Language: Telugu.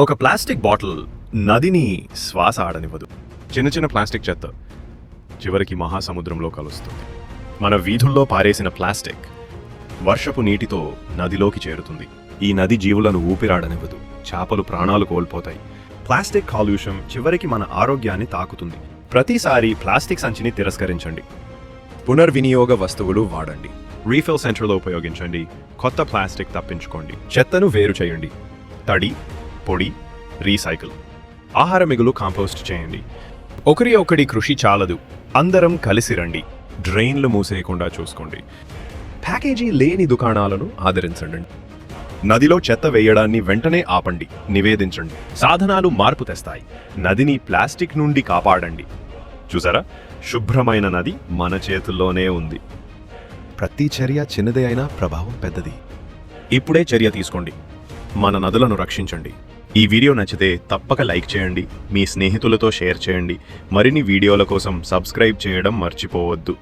ఒక ప్లాస్టిక్ బాటిల్ నదిని శ్వాస ఆడనివ్వదు. చిన్న చిన్న ప్లాస్టిక్ చెత్త చివరికి మహాసముద్రంలో కలుస్తుంది. మన వీధుల్లో పారేసిన ప్లాస్టిక్ వర్షపు నీటితో నదిలోకి చేరుతుంది. ఈ నది జీవులను ఊపిరాడనివ్వదు. చేపలు ప్రాణాలు కోల్పోతాయి. ప్లాస్టిక్ కాలుష్యం చివరికి మన ఆరోగ్యాన్ని తాకుతుంది. ప్రతిసారి ప్లాస్టిక్ సంచిని తిరస్కరించండి. పునర్వినియోగ వస్తువులు వాడండి. రీఫిల్ సెంటర్లో ఉపయోగించండి. కొత్త ప్లాస్టిక్ తప్పించుకోండి. చెత్తను వేరు చేయండి. తడి పొడి రీసైకిల్. ఆహార మిగులు కాంపోస్ట్ చేయండి. ఒకరి ఒకడి కృషి చాలదు. అందరం కలిసి రండి. డ్రైన్లు మూసేయకుండా చూసుకోండి. ప్యాకేజీ లేని దుకాణాలను ఆదరించండి. నదిలో చెత్త వేయడాన్ని వెంటనే ఆపండి. నివేదించండి. సాధనాలు మార్పు తెస్తాయి. నదిని ప్లాస్టిక్ నుండి కాపాడండి. చూసారా? శుభ్రమైన నది మన చేతుల్లోనే ఉంది. ప్రతి చర్య చిన్నదే అయినా ప్రభావం పెద్దది. ఇప్పుడే చర్య తీసుకోండి. మన నదులను రక్షించండి. ఈ వీడియో నచ్చితే తప్పక లైక్ చేయండి మీ స్నేహితులతో షేర్ చేయండి. మరిన్ని వీడియోల కోసం సబ్స్క్రైబ్ చేయడం మర్చిపోవద్దు.